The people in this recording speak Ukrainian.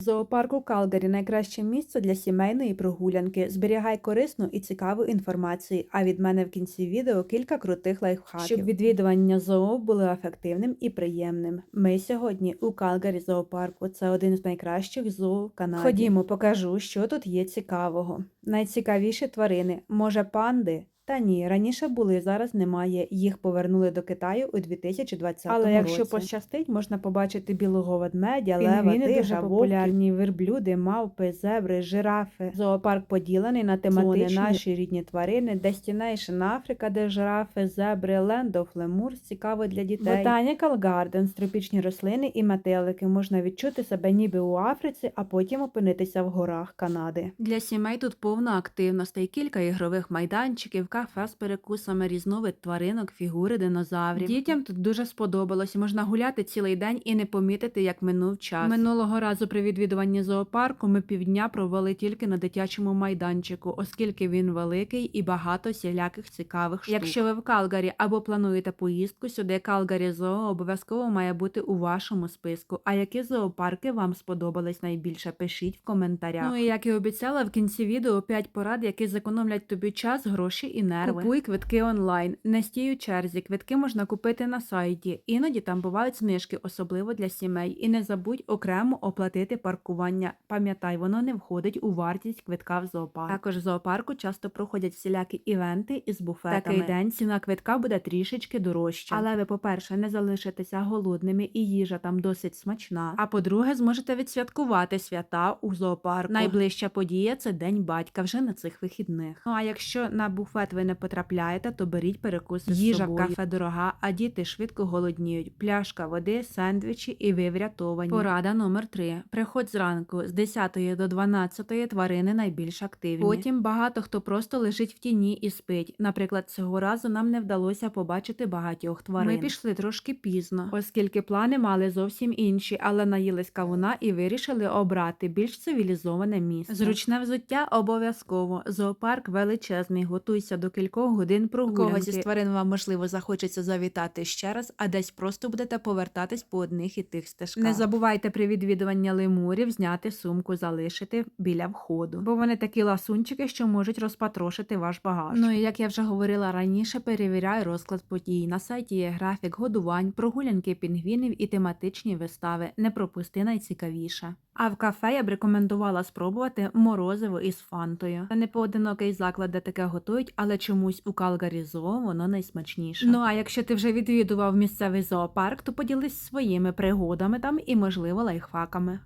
Зоопарк у Калгарі найкраще місце для сімейної прогулянки. Зберігай корисну і цікаву інформацію. А від мене в кінці відео кілька крутих лайфхаків, щоб відвідування зоо було ефективним і приємним. Ми сьогодні у Калгарі зоопарку. Це один з найкращих зоо в Канаді. Ходімо, покажу, що тут є цікавого. Найцікавіші тварини, може, панди. Та ні, раніше були, зараз немає. Їх повернули до Китаю у 2020 році. Але якщо пощастить, можна побачити білого ведмедя, лева, тигра, популярні верблюди, мавпи, зебри, жирафи. Зоопарк поділений на тематичні Зони наші рідні тварини, Destination Африка, де жирафи, зебри, Land of Lemurs, цікаво для дітей. Botanical Gardens, тропічні рослини і метелики. Можна відчути себе ніби у Африці, а потім опинитися в горах Канади. Для сімей тут повно активностей, кілька ігрових майданчиків, кафе з перекусами, різновид тваринок, фігури динозаврів. Дітям тут дуже сподобалось. Можна гуляти цілий день і не помітити, як минув час. Минулого разу при відвідуванні зоопарку ми півдня провели тільки на дитячому майданчику, оскільки він великий і багато всіляких цікавих штук. Якщо ви в Калгарі або плануєте поїздку сюди, Калгарі Зоо обов'язково має бути у вашому списку. А які зоопарки вам сподобались найбільше? Пишіть в коментарях. Ну і як і обіцяла, в кінці відео 5 порад, які зекономлять тобі час, гроші і нерви. Купуй квитки онлайн. Не стій у черзі. Квитки можна купити на сайті. Іноді там бувають знижки, особливо для сімей. І не забудь окремо оплатити паркування. Пам'ятай, воно не входить у вартість квитка в зоопарк. Також в зоопарку часто проходять всілякі івенти із буфетами. Такий день ціна квитка буде трішечки дорожча. Але ви, по-перше, не залишитеся голодними, і їжа там досить смачна. А по-друге, зможете відсвяткувати свята у зоопарку. Найближча подія це День батька вже на цих вихідних. Ну а якщо на буфет ви не потрапляєте, то беріть перекуси Їжа з собою. кафе дорога, а діти швидко голодніють. Пляшка води, сендвічі і ви врятовані. Порада номер 3. Приходь зранку з 10 до 12 тварини найбільш активні. Потім багато хто просто лежить в тіні і спить. Наприклад, цього разу нам не вдалося побачити багатьох тварин. Ми пішли трошки пізно, оскільки плани мали зовсім інші, але наїлись кавуна і вирішили обрати більш цивілізоване місце. Зручне взуття обов'язково. Зоопарк величезний. Готуйся до кількох годин прогулянки. когось із тварин вам можливо захочеться завітати ще раз, а десь просто будете повертатись по одних і тих стежках. Не забувайте при відвідуванні лемурів зняти сумку, залишити біля входу, бо вони такі ласунчики, що можуть розпатрошити ваш багаж. Ну і як я вже говорила раніше, перевіряй розклад подій. На сайті є графік годувань, прогулянки пінгвінів і тематичні вистави. Не пропусти найцікавіше. А в кафе я б рекомендувала спробувати морозиво із фантою. Це не поодинокий заклад, де таке готують, але чомусь у Калгарі Зоо воно найсмачніше. Ну а якщо ти вже відвідував місцевий зоопарк, то поділись своїми пригодами там і можливо лайфхаками.